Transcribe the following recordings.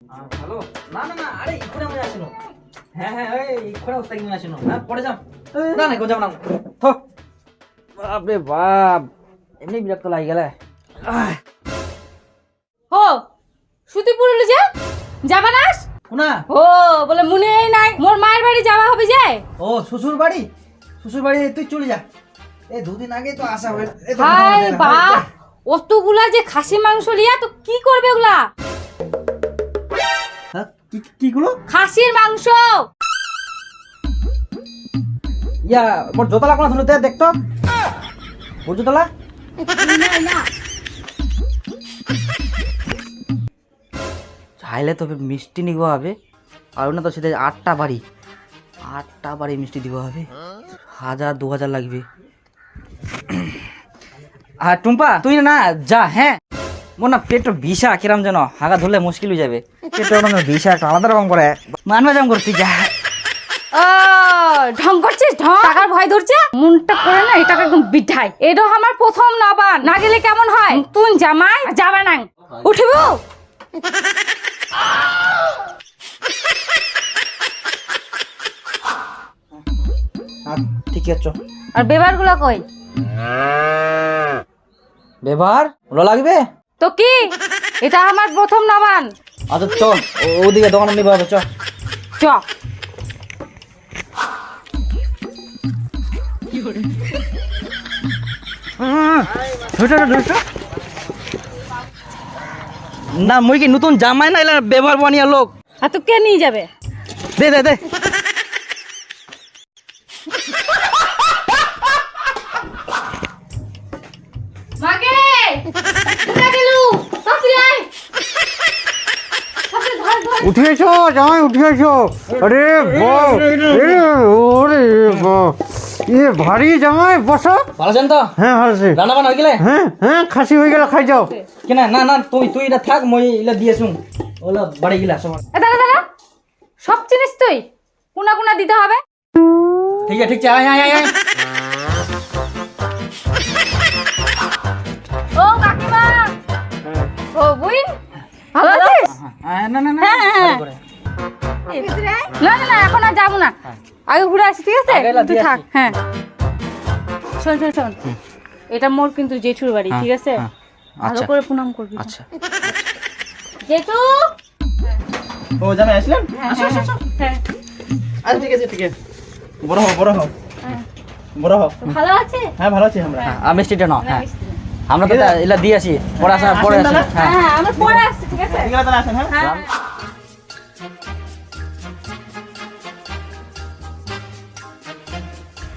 Hello না না না আরে ইক্ষুনি আমি আসিনো হ্যাঁ হ্যাঁ এই ইক্ষুনি ওস্তাদ কিনে আসিনো হ্যাঁ পরে যাম না না গো যাম না। থো। বাপরে বাপ এমনি বিরক্ত লাগি গেলে ও সুতি পুরুলি যা? যাবা না শোনা ও বলে মনে নাই মোর মায়ের বাড়ি যাওয়া হবে যে? ও শ্বশুর বাড়ি? শ্বশুর বাড়ি তুই চলে যা। এই দুদিন আগে তো আসা হয়ে হাই। অতগুলা যে খাসি মাংস লিয়া তো কি করবে ওগুলা? কি কিগুলো খাসির মাংস! ইয়া মোর জোতলা কোনা ধুলো দেখ তো। মোর জোতলা? চাইলে তবে মিষ্টি নিব হবে আর না তো সেটা আটটা বাড়ি। আটটা বাড়ি মিষ্টি দিব হবে হাজার দু হাজার লাগবে। আর টুম্পা তুই না যা হ্যাঁ। মোর না পেট বিষা কিরাম যেন হাগা ধরলে মুশকিল হয়ে যাবে। পেট বিষা একটা আলাদা রকম করে। মানবে যাম করতে যা। ও ঢং করছিস ঢং? টাকার ভয় ধরছে? মনটা করে না এটাকে একদম বিঠাই এটা আমার প্রথম নবান না গেলে কেমন হয়? তুই জামাই যাবা না। উঠিব? ঠিক আছে? আর বেবারগুলা কই? ব্যবহার ভালো লাগবে? তো কি? এটা আমার প্রথম নবান আচ্ছা চ ওদিকে দোকানে নিবো চ। চ। না মুই কি নতুন জামাই না ব্যবহার বানিয়া লোক? আর তো কে নিয়ে যাবে? দে দে দে। উঠিয়েছো জামাই উঠিয়েছো আরে বাহ! এ, ওরে এ ভারী জামাই বসো। ভালো আছেন তো? হ্যাঁ ভালো আছে রান্না বান্না হয়ে গেলে? হ্যাঁ হ্যাঁ খাসি হয়ে গেল খাই যাও। কেনা না না তুই তুই এটা থাক মই এলা দিয়ে শুন ওলা বাড়ি গেলা সবার এ দাঁড়া দাঁড়া। সব চিনিস তুই? কোনা কোনা দিতে হবে? ঠিক আছে ঠিক আছে আয় আয় আয় ও কাকিমা। ও বুইন। হ্যাঁ, না না না হ্যাঁ, হ্যাঁ। করে। না না না এখন আর যাব না। আগে ঘুরে আসি ঠিক আছে? তুই থাক হ্যাঁ। শোন শোন শোন। এটা মোর কিন্তু জেঠুর বাড়ি ঠিক আছে? হ্যাঁ, ভালো আচ্ছা। করে প্রণাম করবি আচ্ছা। জেঠু? ও জামাই আসলেন? হ্যাঁ, হ্যাঁ, হ্যাঁ, আচ্ছা ঠিক আছে ঠিক আছে। বড় হও বড় হও। হ্যাঁ। বড় হও। ভালো আছে হ্যাঁ ভালো আছি আমরা। হ্যাঁ। মিষ্টিটা নাও হ্যাঁ। আমরা তো এটা- দিয়ে আসি। পরে আসা পরে আসি। হ্যাঁ। হ্যাঁ হ্যাঁ আমরা পরে আসছি ঠিক আছে? ঠিক আছে তাহলে আসেন হ্যাঁ।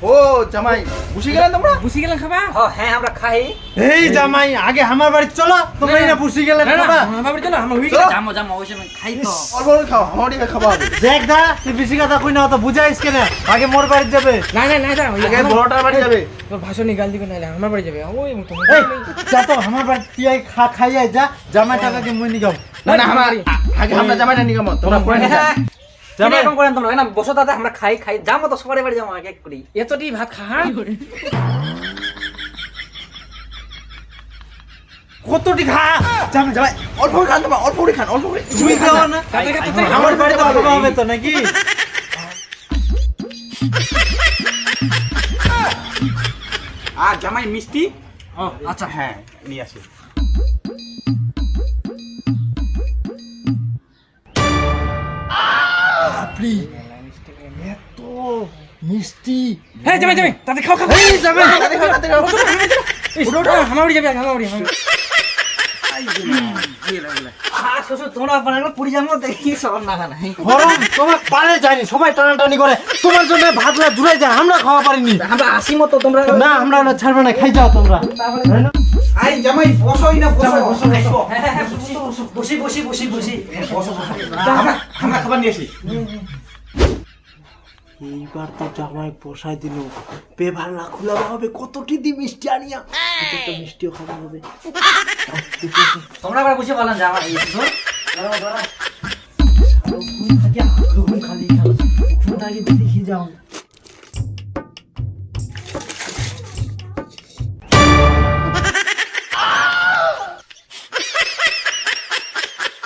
ও জামাই বুঝে গেলেন তোমরা? বুঝি গেলেন খাবা? হ্যাঁ আমরা খাই। এই জামাই আগে আমার বাড়ি চলো তোমরা এটা পুষি গেলে খাবা। আমার বাড়ি চলো আমরা হই চলো। জামো জামো ওই সময় খাই তো। অল্প অল্প খাও আমার দিকে খাওয়া হবে দেখ দা তুই বেশি কথা কই না তো বুঝাইস কেন? আগে মোর বাড়ি যাবে। না না না আগে বড়টার বাড়ি যাবে। তোর ভাষণ গাল দিবে নাহলে আমার বাড়ি যাবে। ওই মতো এই যা তো আমার বাড়ি তুই খা খাই যা। জামাই টাকাকে মুই নিগাম না না আমার আগে আমরা জামাইটা তোমরা নিয়ে হ্যাঁ জামাই- এরকম করেন তোমরা না বসো দাদা আমরা খাই খাই যাব তো সবারই বাড়ি যাব এক এক করি এতটি ভাত খা। কতটি খা? জামাই জামাই অল্প করে খান তোমরা অল্প করে খান অল্প করে। তুমি খাও না। আমার আমার বাড়ি তো বাড়িতে হবে তো নাকি? আর জামাই মিষ্টি? আচ্ছা। হ্যাঁ নিয়ে আসি। মিষ্টি। হ্যাঁ যাবে যাবে তাতে খাও খাও। এই যাবে তাড়াতাড়ি খাও, তাড়াতাড়ি খাও। ওটা যাবে হ্যাঁ সবাই টানাটানি করে। তোমার জন্য ভাতলা দূরে যায় আমরা খাওয়া পারিনি। আমরা আসি মতো তোমরা। না আমরা ছাড়বে না খাই যাও তোমরা। আই জামাই বসোই না বসো বসো বসো হ্যাঁ হ্যাঁ হ্যাঁ, বসি বসি বসি বসি বসি বসো। বসো আমরা আমরা খাবার নিয়ে আসি। এইবার তো জামাই পোষাই দিল। পেভার না খোলা হবে কতটি দি মিষ্টি আনিয়া? কতটা মিষ্টিও খাওয়া হবে? তোমরা আবার বুঝে এই শ্বশুর খালি খাও ফোন আগে দেখি যাও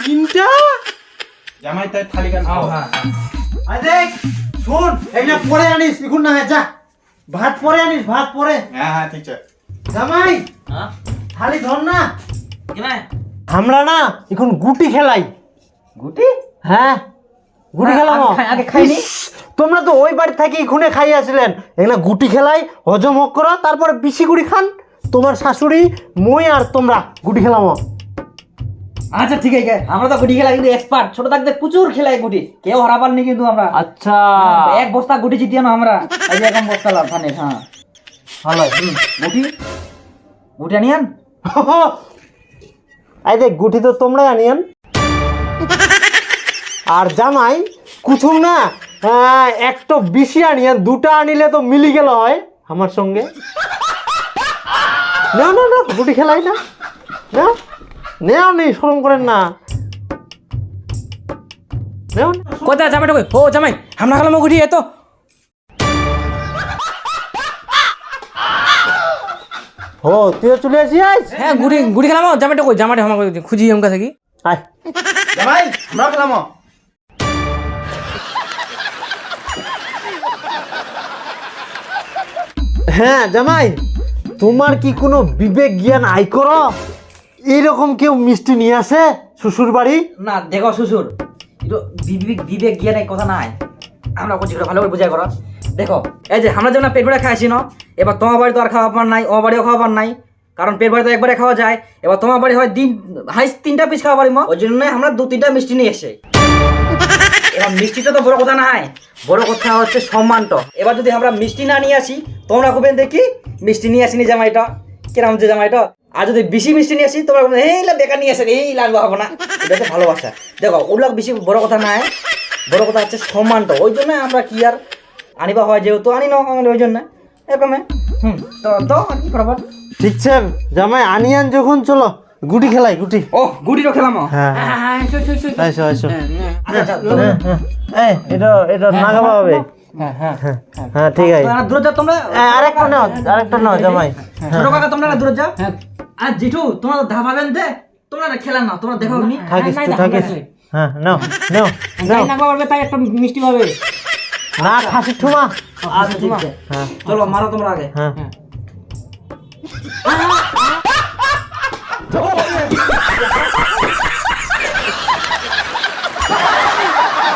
তিনটা? জামাই তাই থালি গান খাও? হ্যাঁ। আরে দেখ! শোন এগুলা পরে আনিস এখন না হয় যা। ভাত পরে আনিস ভাত পরে। হ্যাঁ হ্যাঁ ঠিক আছে। জামাই হ্যাঁ? থালি ধর না। আমরা না এখন গুটি খেলাই। গুটি? হ্যাঁ গুটি খেলাম। আগে খাই- আগে খাইনি। তোমরা তো ওই বাড়ি থেকে এখানে খাই আসলেন। এখানে গুটি খেলাই হজম হোক করো তারপরে বেশি গুড়ি খান। তোমার শাশুড়ি মই আর তোমরা গুটি খেলাম। আচ্ছা ঠিক আছে। আমরা তো গুটি খেলা কিন্তু এক্সপার্ট ছোট থাকতে প্রচুর খেলাই গুটি। কেউ হারাবার নেই কিন্তু আমরা। আচ্ছা। এক বস্তা গুটি জিতিয়া না আমরা। এই যে এখন বস্তা লাভ হ্যাঁ। ভালো গুটি। গুটি আনিয়ান এই দেখ গুটি তো তোমরা আনিয়েন আর জামাই কুছুম না আহ, একটু বেশি আনিয়েন দুটা আনিলে তো মিলি গেল হয় আমার সঙ্গে। না না না গুটি খেলাই না। না? নেও নেই শরম করেন না। নেও কোথায় জামাইটা কই? ও জামাই আমরা খেলাম গুটি এত ও তুইও চলে আসিস হ্যাঁ খেলাম জামাইটা কই? জামাইটা আমার খুঁজি আমকা থাকি আয়। জামাই আমরা খেলাম হ্যাঁ জামাই তোমার কি কোনো বিবেক জ্ঞান আই করো? এইরকম কেউ মিষ্টি নিয়ে আসে শ্বশুর বাড়ি? না, দেখো শ্বশুর বিবেক বিবেক জ্ঞান এই কথা নাই। আমরা করছি ভালো করে বুঝাই করো। দেখো, এই যে আমরা যেমন পেট ভরে খাইছি না, এবার তোমার বাড়ি তো আর খাওয়া পার নাই ও বাড়িও খাওয়া পার নাই, কারণ পেট ভরে তো একবারে খাওয়া যায়। এবার তোমার বাড়ি হয় দিন হাইস তিনটা পিস খাওয়া পারি মা। ওই জন্য আমরা দু তিনটা মিষ্টি নিয়ে এসে এবার মিষ্টিটা তো বড় কথা নাই, বড় কথা হচ্ছে সম্মানটা এবার যদি আমরা মিষ্টি না নিয়ে আসি, তোমরা খুবেন দেখি মিষ্টি নিয়ে আসিনি জামাইটা? কিরম যে জামাইটা? আর যদি বেশি মিষ্টি নিয়ে আসি তোমরা বলবে, এই লা বেকার নিয়ে আসেন এই লাগবে হব না। এটা হচ্ছে ভালোবাসা। দেখো ওগুলো বেশি বড় কথা নাই বড় কথা হচ্ছে সম্মানটা ওই জন্য আমরা কি আর আনিবা হয় যেহেতু আনি না আমাদের ওই জন্য। এরকমে হুম তো তো আর কি করবার? ঠিক আছে জামাই আনিয়ান যখন চলো গুটি খেলাই গুটি। ও গুটিরও খেলাম হ্যাঁ। হ্যাঁ হ্যাঁ। আইসো আইসো আচ্ছা আচ্ছা হ্যাঁ, হ্যাঁ। এই এটা এটা নাগাবা হবে। হ্যাঁ হ্যাঁ। হ্যাঁ ঠিক আছে। তোমরা দূরে যাও তোমরা আরেকটা নাও আরেকটা নাও জামাই। ছোট কাকা তোমরা না দূরে যাও আর জিঠু তোমরা তো ধাবাবেন দে তোমরা না খেলা না তোমরা দেখো নি। থাকিস তুই থাকিস হ্যাঁ নাও নাও নাও। না পারবে তাই একটা মিষ্টি পাবে না খাসি ঠুমা। আচ্ছা ঠিক আছে। হ্যাঁ। চলো মারো তোমরা আগে। হ্যাঁ। হ্যাঁ।